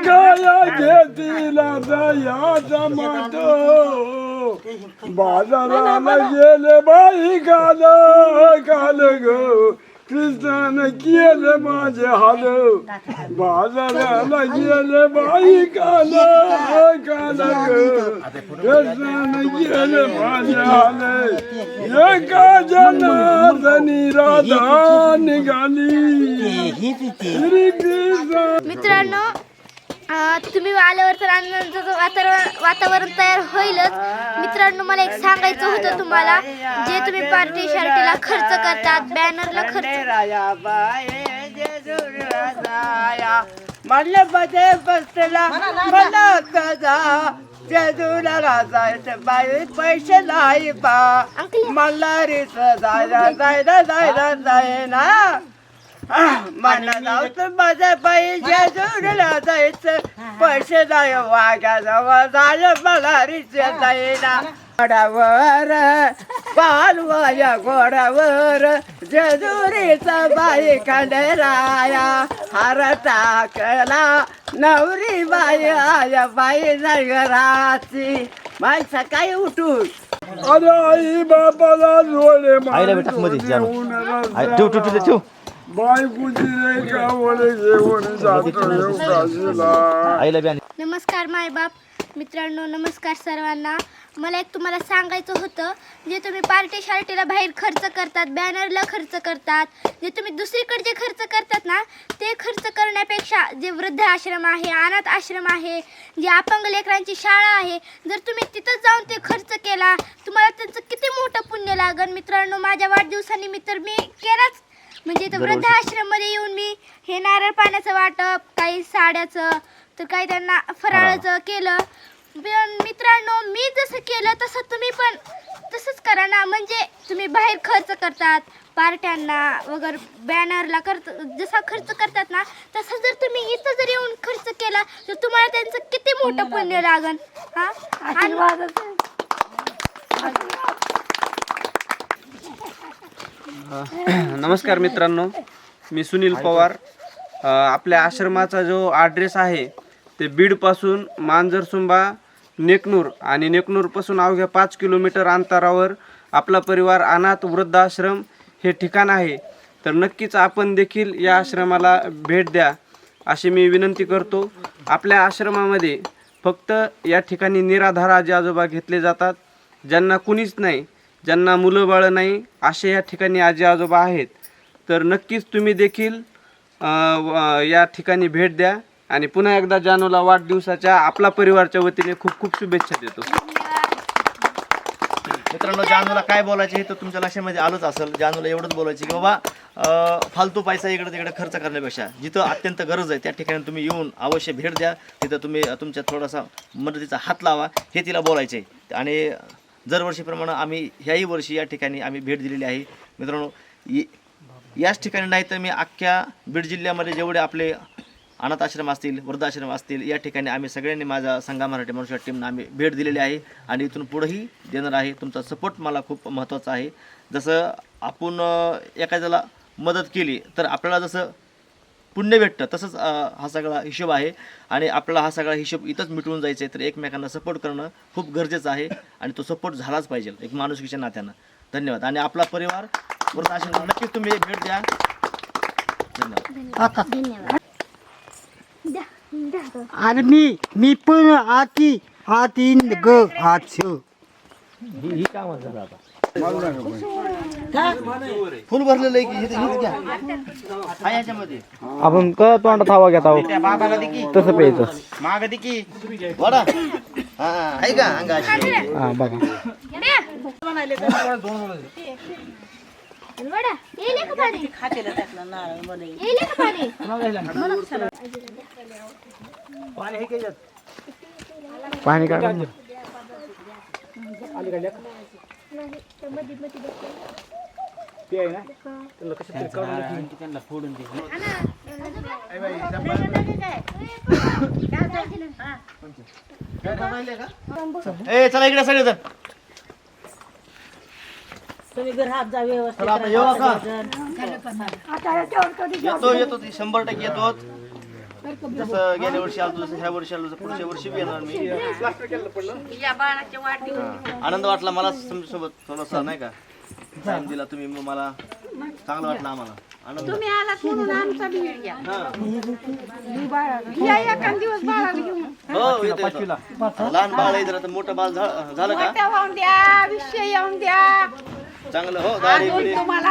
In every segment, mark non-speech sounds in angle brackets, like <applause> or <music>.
गाया घेतीला दया जमाट बाजाराला गेले बाई काल काल ग कृष्णानं केलं माझे हाल बाजाराला गेले बाई काल काल ग कृष्णानं केलं माझे हाल एका जनार्दनी राधा निघाली श्री कृष्ण मित्रांनो तुम्ही आल्यावर तर आनंदाचं वातावरण वातावरण तयार होईलच मित्रांनो मला एक सांगायचं होतं तुम्हाला जे तुम्ही पार्टी शार्टीला खर्च करतात बॅनरला खर्च म्हणलं बसला मला बाई पैसे नाही पा मला रिस जायला जायला जायला जायना मला जायचं. पैसे नाही झालं पालवाया घोड्यावर जेजुरीचा बाई खंडेराया हार टाकला नवरी बाई आया बाई नगराची. बाई सकाळी उठून? अरे आई बेटा मध्ये जाणं. आई, ठेव ठेव ठेव. नमस्कार मायबाप. मित्रांनो नमस्कार सर्वांना. मला एक तुम्हाला सांगायचं होतं जे तुम्ही पार्टी शार्टीला बाहेर खर्च करतात बॅनरला खर्च करतात जे तुम्ही दुसरीकडे जे खर्च करतात ना ते खर्च करण्यापेक्षा जे वृद्ध आश्रम आहे अनाथ आश्रम आहे जे अपंग लेकरांची शाळा आहे जर तुम्ही तिथं जाऊन ते खर्च केला तुम्हाला त्यांचं किती मोठं पुण्य लागन? मित्रांनो माझ्या वाढदिवसानिमित्त मी केलाच म्हणजे इथं वृद्ध आश्रममध्ये येऊन मी हे नारळ पाण्याचं वाटप काही साड्याचं तर काही त्यांना फराळाचं केलं. पण मित्रांनो मी जसं केलं तसं तुम्ही पण तसंच करा ना. म्हणजे तुम्ही बाहेर खर्च करतात पार्ट्यांना वगैरे बॅनरला करत जसा खर्च करतात ना तसं जर तुम्ही इथं जर येऊन खर्च केला तर तुम्हाला त्यांचं किती मोठं पुण्य लागन? हा? आणि नमस्कार मित्रांनो मी सुनील पवार. आपल्या आश्रमाचा जो ॲड्रेस आहे ते बीडपासून मांजरसुंबा नेकनूर आणि नेकनूरपासून अवघ्या पाच किलोमीटर अंतरावर आपला परिवार अनाथ वृद्धाश्रम हे ठिकाण आहे. तर नक्कीच आपण देखील या आश्रमाला भेट द्या अशी मी विनंती करतो. आपल्या आश्रमामध्ये फक्त या ठिकाणी निराधार आजी आजोबा घेतले जातात ज्यांना कुणीच नाही ज्यांना मुलं बाळं नाही असे या ठिकाणी आजी आजोबा आहेत. तर नक्कीच तुम्ही देखील व- या ठिकाणी भेट द्या आणि पुन्हा एकदा जानूला वाढदिवसाच्या आपला परिवारच्या वतीने खूप खूप शुभेच्छा देतो. मित्रांनो जानूला काय बोलायचे हे तर तुमच्या लक्षामध्ये आलंच असेल. जानूला एवढंच बोलायचे की बाबा फालतू पैसा इकडे तिकडे खर्च करण्यापेक्षा जिथं अत्यंत गरज आहे त्या ठिकाणी तुम्ही येऊन अवश्य भेट द्या. तिथं तुम्ही तुमच्या थोडासा मदतीचा हात लावा. हे तिला बोलायचे आहे आणि दरवर्षीप्रमाणे आम्ही ह्याही वर्षी या ठिकाणी आम्ही भेट दिलेली आहे. मित्रांनो याच ठिकाणी नाही तर मी अख्ख्या बीड जिल्ह्यामध्ये जेवढे आपले अनाथ आश्रम असतील वृद्धाश्रम असतील या ठिकाणी आम्ही सगळ्यांनी माझा संघा मराठी मनुष्य टीमनं आम्ही भेट दिलेली आहे. आणि इथून पुढेही देणार आहे. तुमचा सपोर्ट मला खूप महत्त्वाचा आहे. जसं आपण एखाद्याला मदत केली तर आपल्याला जसं पुण्य भेटतं तसंच हा सगळा हिशोब आहे. आणि आपल्याला हा सगळा हिशोब इथंच मिटवून जायचं आहे तर एकमेकांना सपोर्ट करणं खूप गरजेचं आहे आणि तो सपोर्ट झालाच पाहिजे एक माणुसकीच्या नात्यानं. धन्यवाद. आणि आपला परिवार वृद्धाश्रम नक्कीच तुम्ही भेट द्या. धन्यवाद. अरे मी मी पण आती आती ग आच फुल भरलेलं आहे की हे हेच घ्या. हा याच्यामध्ये. आपण क तोंडात हवा घेत आहोत. त्या बाबाला दे की. तसं प्यायचं. माग दे की. वडा. हा आहे का? अंगाशी हा बघा. ए चला इकडे सगळे जण. चला आता येऊ का? येतो येतो ती शंभर टक्के येतो जसं गेल्या वर्षी आलो ह्या वर्षी आलो पुढच्या वर्षी बी येणार मी. आनंद वाटला मला तुमच्यासोबत थोडासा नाही का? टाइम दिला तुम्ही मग मला चांगलं वाटलं आम्हाला. आनंद. तुम्ही आलात म्हणून आमचा भीड घ्या. हा. या एखाद दिवस बाळाला घेऊन. हो येतो, येतो. लहान बाळ आहे जरा तर मोठं बाळ झा- झालं का? मोठ्या होऊन द्या विषय येऊन द्या. चांगलं हो दाढी अजून बिडी. तुम्हाला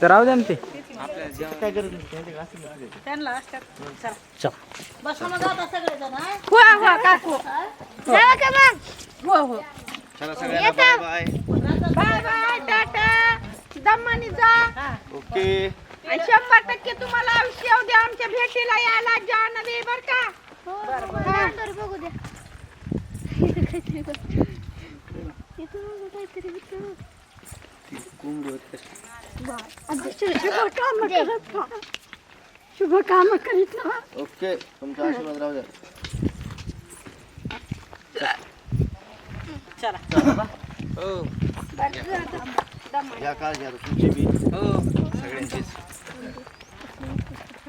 ते राहू द्या ना ते. काय गरज नाही त्यांना असतात. चला. बसा मग आता सगळेजण हो? हो? काकू जावा का मग? हो हो. चला सगळ्यांना bye bye. Bye bye. Tata. Damani जा. ओके. आणि शंभर टक्के तुम्हाला आयुष्य येऊ द्या. आमच्या भेटीला यायला जाणं दे बर का? हा, तर बघू द्या काहीतरी बघ. इथं बघू काहीतरी होतं. शुभ काम करत राहा. शुभ काम करीत राहा. ओके तुमचा आशीर्वाद राहू द्या चला. चला बा. हो या काळजी तुमची बी हो सगळ्यांचीच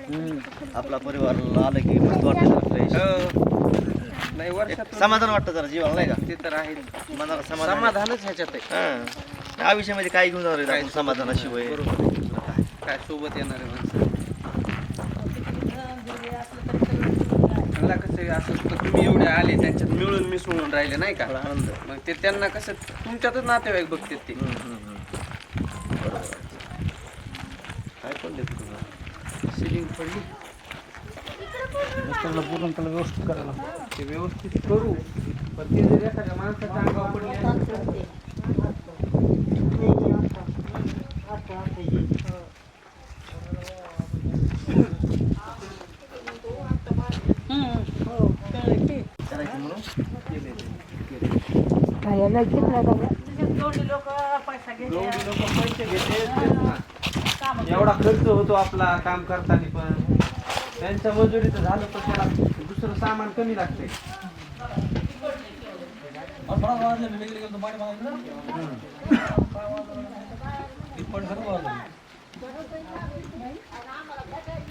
आपला परिवार आलं की मस्त वाटतं हो. नाही समाधान वाटतं जरा जीवाला नाही का? ते तर आहे. मनाला समाधान. समाधानच ह्याच्यात आहे. हा. आयुष्यामध्ये काय घेऊन जाणार आहे आपण समाधानाशिवाय? बरोबर काय सोबत येणार आहे माणसं? मला कसं आहे, असं असतं, तुम्ही एवढे आले त्यांच्यात मिळून मिसळून राहिले नाही का? थोडा आनंद. मग ते त्यांना कसं तुमच्यातच नातेवाईक बघतात ते. हम्म, हम्म, हम्म. बरोबर. काय पडले तुला सिलिंग पडली. त्याला पूर्ण त्याला व्यवस्थित करायला. ते व्यवस्थित करू. पण ते जर एखाद्या माणसाच्या अंगावर पडले करायचं म्हणून गवळी लोक पैसे घेते. एवढा खर्च होतो आपला काम करताना पण. त्यांच्या मजुरीचं झालं तर त्याला दुसरं सामान कमी लागते <laughs>